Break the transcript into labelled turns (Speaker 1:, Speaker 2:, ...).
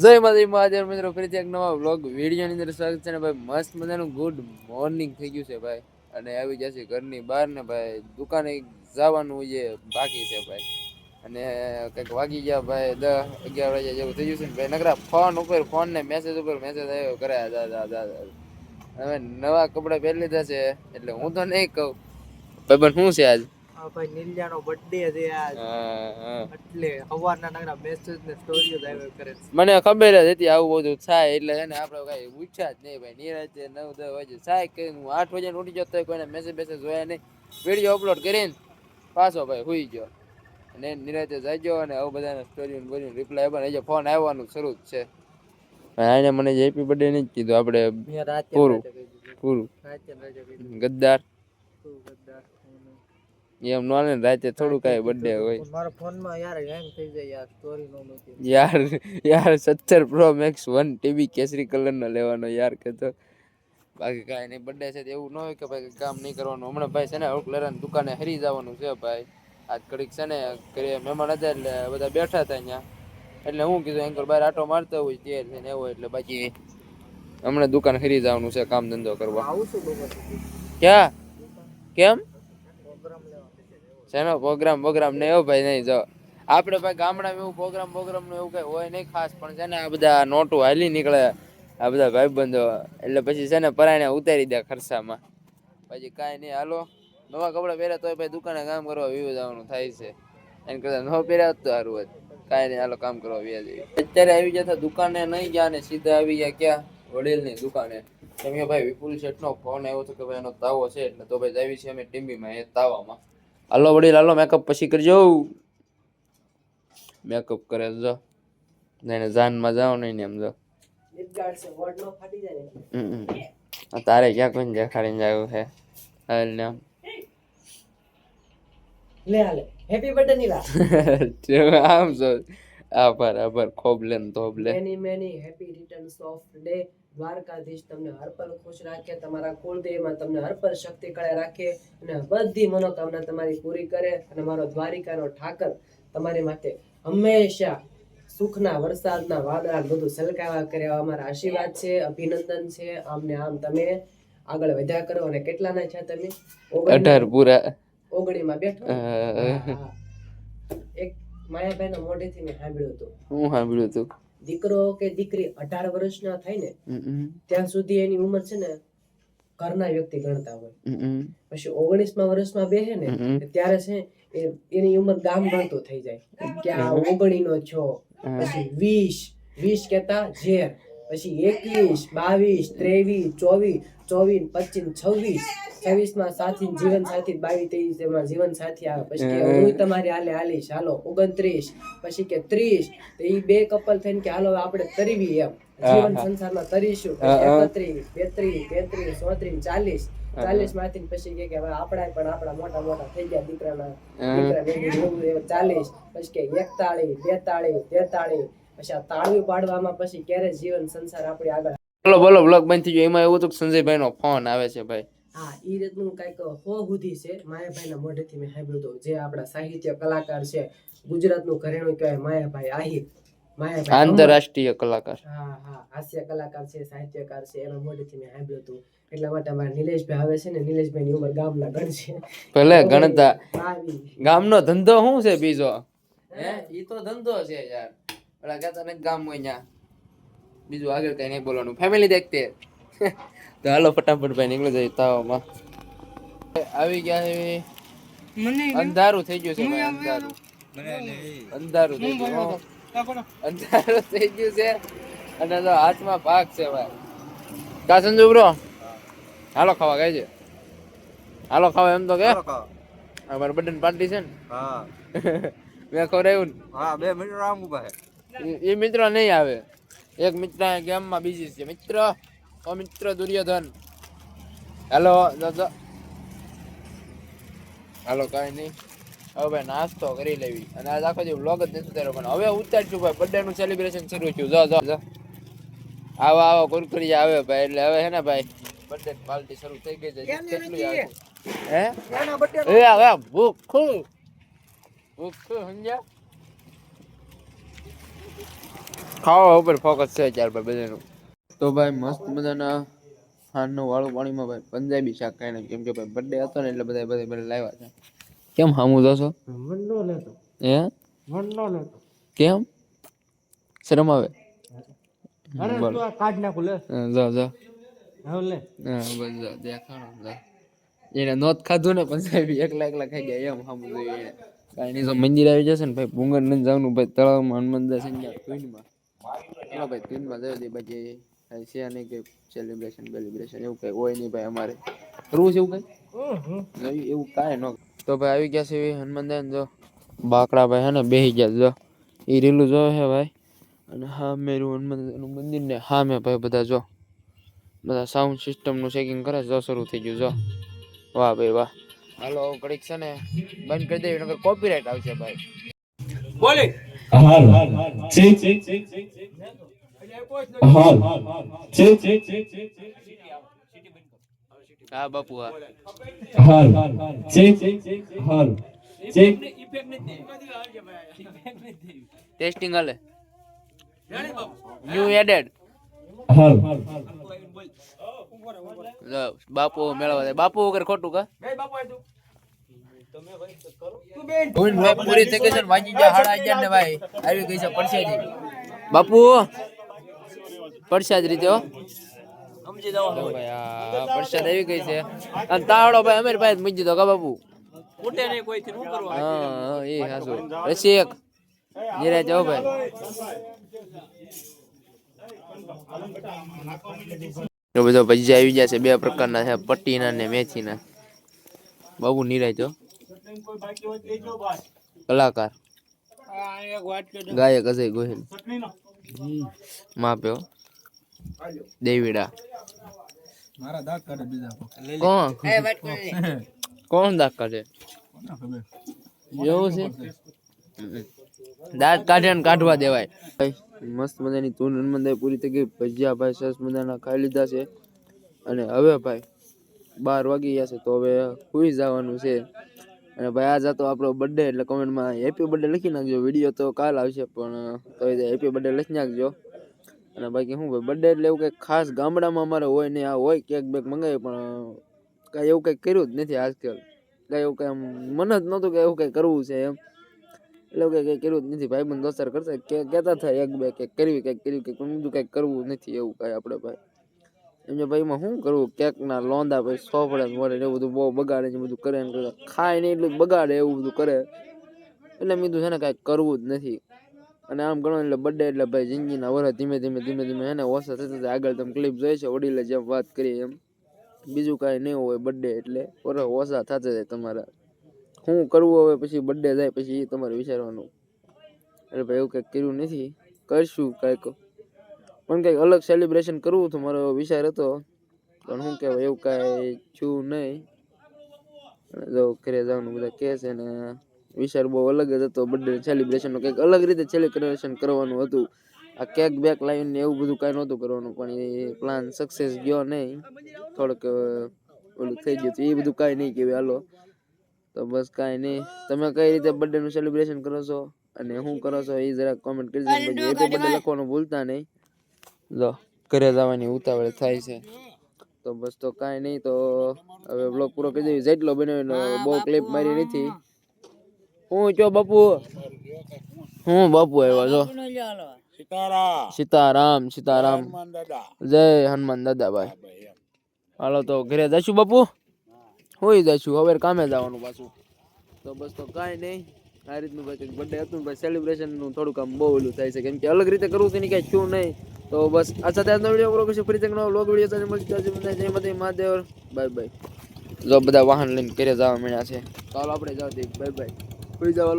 Speaker 1: જય માતા મહાદેવ મિત્રો ફરીથી એક નવા વ્લોગ વિડીયોની અંદર સ્વાગત છે ને ભાઈ મસ્ત મજાનું ગુડ મોર્નિંગ થઈ ગયું છે ભાઈ. અને આવી જશે ઘરની બહાર ને ભાઈ દુકાને જવાનું જે બાકી છે ભાઈ. અને કંઈક વાગી ગયા ભાઈ દસ અગિયાર વાગ્યા જેવું થઈ ગયું છે ને ભાઈ. નકરા ફોન ઉપર ફોન ને મેસેજ ઉપર મેસેજ આવ્યો કર્યા દાદા દા દા દા. હવે નવા કપડાં પહેરી લીધા છે, એટલે હું તો નહીં કહું. ભાઈ શું છે આજ?
Speaker 2: ભાઈ નિલ્યાનો બર્થડે છે આજ. એટલે સવારના નાના મેસેજ ને સ્ટોરીઓ જ આવ્યા કરે
Speaker 1: મને ખબર જ હતી આવું બધું થાય એટલે એને આપણે કઈ પૂછ્યા જ નહીં ભાઈ નિરાતે નવ દસ વાગે થાય કે હું આઠ વાગે ઉઠી જતો કોઈને મેસેજ બેસેજ જોયા નહીં વીડિયો અપલોડ કરીને પાછો ભાઈ હુઈ ગયો અને નિરાતે જાજો અને આવું બધાને સ્ટોરી બોલીને રિપ્લાય આપે હજી ફોન આવવાનું શરૂ જ છે આને મને જે હેપી બર્થડે નહીં કીધું આપણે પૂરું. પૂરું. ગદ્દાર
Speaker 2: ગદ્દાર.
Speaker 1: એમ નો ને રાતે થોડું કાંઈ બર્થડે હોય.
Speaker 2: મારા ફોનમાં યાર હેંગ થઈ જાય યાર સ્ટોરી નો મૂકી
Speaker 1: યાર યાર સત્તર પ્રો મેક્સ વન ટીવી કેસરી કલરનો લેવાનો યાર કે તો. બાકી કાંઈ નહીં બર્થડે છે એવું ન હોય કે ભાઈ કામ નહીં કરવાનું. હમણાં ભાઈ છે ને અવકલરાની દુકાને હરી જવાનું છે ભાઈ. આજ ઘડીક છે ને કરીએ મહેમાન હતા એટલે બધા બેઠા હતા અહીંયા. એટલે હું કીધું એંકલ બહાર આટો મારતા હોય તૈયાર થઈને એવો એટલે બાકી હમણાં દુકાન હરી જવાનું છે કામ ધંધો કરવા.
Speaker 2: આવું છું?
Speaker 1: ક્યાં? કેમ? શેનો પ્રોગ્રામ પ્રોગ્રામ ને એવો ભાઈ નહીં, જો. આપણે ભાઈ ગામડામાં એવું પ્રોગ્રામ પ્રોગ્રામનું એવું કઈ હોય નહીં ખાસ, પણ છે ને આ બધા નોટું હાલી નીકળે, આ બધા ભાઈબંધો. એટલે પછી છે ને પરાયણે ઉતારી દે ખર્ચામાં. પછી કાંઈ નહીં, હાલો. નવા કપડાં પહેર્યા તોય ભાઈ દુકાને કામ કરવા વ્યૂ જવાનું થાય છે. એને કરતા ન પહેર્યા તો સારું હોત. કાંઈ નહીં, હાલો, કામ કરવા વ્યા જઈએ. અત્યારે આવી જતા દુકાને, નહીં ગયા ને સીધા આવી ગયા ક્યાં? વડીલની દુકાને. કેમ કે ભાઈ વિપુલ શેઠનો ફોન આવ્યો હતો કે ભાઈ એનો તાવો છે, એટલે તો ભાઈ આવી છે અમે ટીમ્બીમાં એ તાવામાં. હાલો વડીલ હાલો મેકઅપ પછી કરજો. મેકઅપ કરે છે જો. એને જાનમાં જાઓ નહીં ને એમ જો.
Speaker 2: નિર્ગાળ છે વર્ડ નો ફાટી જાય ને
Speaker 1: હમ, હમ. આ તારે ક્યાં કોઈને દેખાડીને જવું છે? હાલ ને આમ.
Speaker 2: લે હાલે. હેપી બર્થડે નીલા
Speaker 1: જો આમ જો. આભાર આભાર ખોબ લે ને ધોબ લે.
Speaker 2: Many many happy returns of day Dwarkadhish તમને હરપલ ખુશ રાખે તમારા કુળદેવમાં તમને હરપલ શક્તિ કળે રાખે અને બધી મનોકામના તમારી પૂરી કરે અને મારો દ્વારિકાનો ઠાકર તમારી માટે હંમેશા સુખના વરસાદના વાદળા બધું સલકાવા કરે અમારા આશીર્વાદ છે અભિનંદન છે. આમ ને આમ તમે આગળ વધ્યા કરો અને કેટલાના છે તમે?
Speaker 1: અઢાર પૂરા.
Speaker 2: ઓગણીમાં બેઠો. એક માયાભાઈના મોઢેથી મેં સાંભળ્યું હતું.
Speaker 1: હું સાંભળ્યું તું
Speaker 2: દીકરો કે દીકરી અઢાર વર્ષના થાય ને ત્યાં સુધી એની ઉંમર છે ને ઘરના વ્યક્તિ ગણતા હોય. પછી ઓગણીસમાં વર્ષમાં બેહે ને ત્યારે છે એ- એની ઉંમર ગામ ગણતું થઈ જાય. કે આ ઓગણી નો છો પછી વીસ વીસ કેતા ઝેર પછી એકવીસ બાવીસ ત્રેવીસ ચોવીસ ચોવીસ પચીસ છવ્વીસ. છવ્વીસમાં સાથી જીવન સાથી બાવીસ ત્રેવીસ એમાં જીવન સાથી આવે. પછી કે હું. તમારી હાલે હાલીશ. હાલો ઓગણત્રીસ. પછી કે ત્રીસ. તો એ બે કપલ થઈને કે હાલો આપણે તરીવી એમ. જીવન સંસારમાં તરીશું. એકત્રીસ બેત્રીસ તેત્રીસ ચોત્રીસ ચાલીસ. ચાલીસમાંથી પછી કે કે હવે આપણા પણ આપણા મોટા મોટા થઈ ગયા દીકરાના. ચાલીસ. પછી કે એકતાળીસ બેતાળીસ તેતાળીસ. પછી આ તાળવી પાડવામાં પછી ક્યારે જીવન સંસાર આપણે આગળ
Speaker 1: બોલો બોલો બ્લોક બંધ થઈ ગયો. એમાં એવું હતું કે સંજયભાઈ નો ફોન આવે છે ભાઈ.
Speaker 2: હા એ રીતનું કંઈક હો હુધી છે. માયાભાઈના મોઢેથી મેં સાંભળ્યું હતું. જે આપણા સાહિત્ય કલાકાર છે ગુજરાતનું ઘરેણું કહેવાય માયાભાઈ આહિર. માયાભાઈ
Speaker 1: આંતરરાષ્ટ્રીય કલાકાર.
Speaker 2: હા હા હાસ્ય કલાકાર છે સાહિત્યકાર છે એના મોઢેથી મેં સાંભળ્યું હતું. એટલા માટે અમારા નિલેશભાઈ આવે છે ને નિલેશભાઈ ની ઉંમર ગામના ગણ છે.
Speaker 1: ભલે ગણતા. ગામનો ધંધો શું છે બીજો? હે? ઈ તો ધંધો છે યાર. ઓલા કહેતા ને ગામ હોય ન્યા. બીજું આગળ કઈ નહીં બોલવાનું. ફેમિલી દેખતે. તો હાલો ફટાફટ ભાઈ નીકળી જાય તાવમાં આવી ગયા છે. અંધારું થઈ ગયું છે અંધારું. અંધારું થઈ ગયું અંધારું થઈ ગયું છે. અને તો હાથમાં ભાગ છે ભાઈ. કા સંજુ બ્રો? હાલો ખાવા છે હાલો ખાવા એમ તો કે? અમારે બટન પાર્ટી છે ને?
Speaker 3: હા.
Speaker 1: મેં ખવડાવ્યું
Speaker 3: હા બે મિનિટ આમ ઊભા છે.
Speaker 1: એ મિત્રો નહીં આવે. એક મિત્ર ગેમમાં બીજી છે. મિત્ર? ઓ મિત્ર દુર્યોધન. હેલો દાદા હાલો કાંઈ નહીં. હવે ભાઈ નાસ્તો કરી લેવી. અને આજ આખો જે વ્લોગ જ નથી ઉતાર્યો પણ હવે ઉતારશું ભાઈ. બર્થડે નું સેલિબ્રેશન શરૂ થયું. જો જો જો. આવો આવો કુરકુરી આવે ભાઈ. એટલે હવે હે ને ભાઈ બર્થડે પાર્ટી શરૂ થઈ ગઈ છે. કેટલું આવે? હે? એ હવે ભૂખ. ભૂખ સમજ્યા? ખાવા ઉપર ફોકસ છે ચાર ભાઈ બધાનું. તો ભાઈ મસ્ત મજાના હાનનું વાળું પાણીમાં ભાઈ પંજાબી શાક ખાઈને કેમ કે ભાઈ બર્થડે હતો ને એટલે બધા બધા બધા લાવ્યા છે કેમ હામું જોશો?
Speaker 2: વંડો લેતો.
Speaker 1: હે?
Speaker 2: વંડો લેતો.
Speaker 1: કેમ? શરમ આવે?
Speaker 2: અરે તું આ કાઢ નાખું લે.
Speaker 1: જા જા.
Speaker 2: હવે લે.
Speaker 1: હા બસ જા દેખાણો જા. એને નોત ખાધું ને પંજાબી એકલા એકલા ખાઈ ગયા એમ હામું જોયું એને કાંઈ નહીં તો મંદિર આવી જશે ને ભાઈ ભૂંગર નથી જવાનું ભાઈ તળાવમાં હનુમાન દાસ ટ્વિનમાં એનો ભાઈ ટ્વિનમાં જવા દે ભાઈ જે છે નહીં કે સેલિબ્રેશન બેલિબ્રેશન એવું કંઈ હોય નહીં ભાઈ અમારે. કરવું છે એવું કંઈ? નહીં, એવું કાંઈ ન તો ભાઈ આવી ગયા છે હનુમાન જો. બાકડા ભાઈ હે ને બેસી ગયા જો. એ રીલું જોયો છે ભાઈ. અને હા મેરું હનુમાન મંદિર ને હા મેં ભાઈ બધા જો. બધા સાઉન્ડ સિસ્ટમનું ચેકિંગ કરે જો શરૂ થઈ ગયું જો. વાહ ભાઈ વાહ. હાલો ઘડીક છે ને બંધ કરી દેવી નકર કોપીરાઇટ આવશે ભાઈ.
Speaker 4: હાલ ચેક હાલ ચેક
Speaker 1: હા બાપુ હા.
Speaker 4: હાલ ચેક હાલ ચેક
Speaker 1: ટેસ્ટિંગ હાલે. ન્યુ એડેડ
Speaker 4: હાલ
Speaker 1: બાપુ મેળવવા બાપુ વગર ખોટું કા? પૂરી થઈ ગઈ છે ને વાંચી ગયા હાડા અગિયાર ને ભાઈ. આવી ગઈ છે પરસાદી. બાપુ પરસાદ રીતે હો. સમજી જાવ ભાઈ પરસાદ આવી ગઈ છે. અને તાવડો ભાઈ અમીર ભાઈ મૂકી દીધો કા બાપુ? હા હા, એ હાસુ રસિક જીરા જાઓ ભાઈ. એ બધો ભજીયા આવી ગયા છે બે પ્રકારના છે પટ્ટીના ને મેથીના. બાબુ નિરાજો કલાકાર. ગાયક અજય ગોહિલ. માપ્યો. દેવીડા. કોણ? કોણ દાંત કાઢે? એવું છે? દાંત કાઢે ને કાઢવા દેવાય. ભાઈ, મસ્ત મજાની ધૂન હનુમાનદાય પૂરી થઈ ગઈ. ભજીયા ભાઈ સરસ મજાના ખાઈ લીધા છે. અને હવે ભાઈ બાર વાગી ગયા છે તો હવે સુઈ જવાનું છે. અને ભાઈ આજ હતો આપણો બર્થડે એટલે કમેન્ટમાં હેપી બર્થડે લખી નાખજો. વીડિયો તો કાલ આવશે, પણ તો હેપી બર્થડે લખી નાખજો. અને બાકી શું, ભાઈ બર્થડે એટલે એવું કંઈક ખાસ ગામડામાં અમારે હોય નહીં આ હોય કેક બેક મંગાવી, પણ કાંઈ એવું કંઈક કર્યું જ નથી આજકાલ. કાંઈ એવું કંઈ મન જ નહોતું કે એવું કંઈ કરવું છે એમ. એટલે કંઈ કંઈ કર્યું જ નથી. ભાઈ બંધ દોસ્તાર કરશે કે, કહેતા થાય એક બે કંઈક કરવી કંઈક કર્યું કંઈક બીજું કંઈક કરવું નથી એવું કાંઈ આપણે, ભાઈ. એમ ભાઈ એમાં શું કરવું? કેકના લોંદા પછી સોફડા મળે એવું બધું બહુ બગાડે છે બધું કરે ને ખાય ને એટલું બગાડે એવું બધું કરે. એટલે મેં કીધું છે ને કાંઈ કરવું જ નથી. અને આમ ગણો એટલે બર્થડે એટલે ભાઈ જિંદગીના વરસ ધીમે ધીમે ધીમે ધીમે એને ઓછા થતા જાય આગળ તમે ક્લિપ જોઈ છે, વડીલે જેમ વાત કરી એમ. બીજું કાંઈ નહીં હોય બર્થડે એટલે. વરસ ઓછા થતા જાય તમારા. શું કરવું હવે પછી બર્થડે જાય પછી એ તમારે વિચારવાનું. એટલે ભાઈ એવું કંઈક કર્યું નથી. કરશું કાંઈક. પણ કંઈક અલગ સેલિબ્રેશન કરવું તો મારો વિચાર હતો. પણ શું કહેવાય એવું કાંઈ છું નહીં. જો ઘરે જવાનું બધા કહે છે ને વિચાર બહુ અલગ જ હતો. બર્થડે સેલિબ્રેશનનો કંઈક અલગ રીતે સેલિબ્રેશન કરવાનું હતું. આ કેક બેક લાવીને એવું બધું કાંઈ નહોતું કરવાનું પણ એ પ્લાન સક્સેસ ગયો નહીં. થોડુંક ઓલું થઈ ગયું હતું. એ બધું કાંઈ નહીં કહેવાય. હાલો. તો બસ કાંઈ નહીં. તમે કઈ રીતે બર્થડેનું સેલિબ્રેશન કરો છો? અને શું કરો છો એ જરાક કોમેન્ટ કરી દેજો એ તો બર્થડે લખવાનું ભૂલતા નહીં. જો, ઘરે જવાની ઉતાવળ થાય છે. તો બસ તો કાંઈ નહીં, તો હવે બ્લોગ પૂરો કરી દઈએ જેટલો બન્યો બહુ ક્લિપ મારી નથી. હું ચો બાપુ? હું બાપુ આવ્યો છો સીતારામ સીતારામ. જય હનુમાન દાદા ભાઈ હાલો, તો ઘરે જશું બાપુ? હોઈ જશું, હવે કામે જવાનું પાછું. તો બસ તો કાંઈ નહીં. આ રીતનું ભાઈ બર્થડે હતું ભાઈ સેલિબ્રેશનનું થોડુંક આમ બહુ ઓલું થાય છે. કેમ કે અલગ રીતે કરવું તો એની કાંઈ શું નહીં. તો બસ આ સાથે આજનો વીડિયો પૂરો કરશું. ફરી તકનો લોગ વીડિયો સાથે મળશે. જય માતા મહાદેવ બાય બાય. જો બધા વાહન લઈને ઘરે જવા મળ્યા છે. ચાલો આપણે જાવ બાય બાય. હોઈ જાવ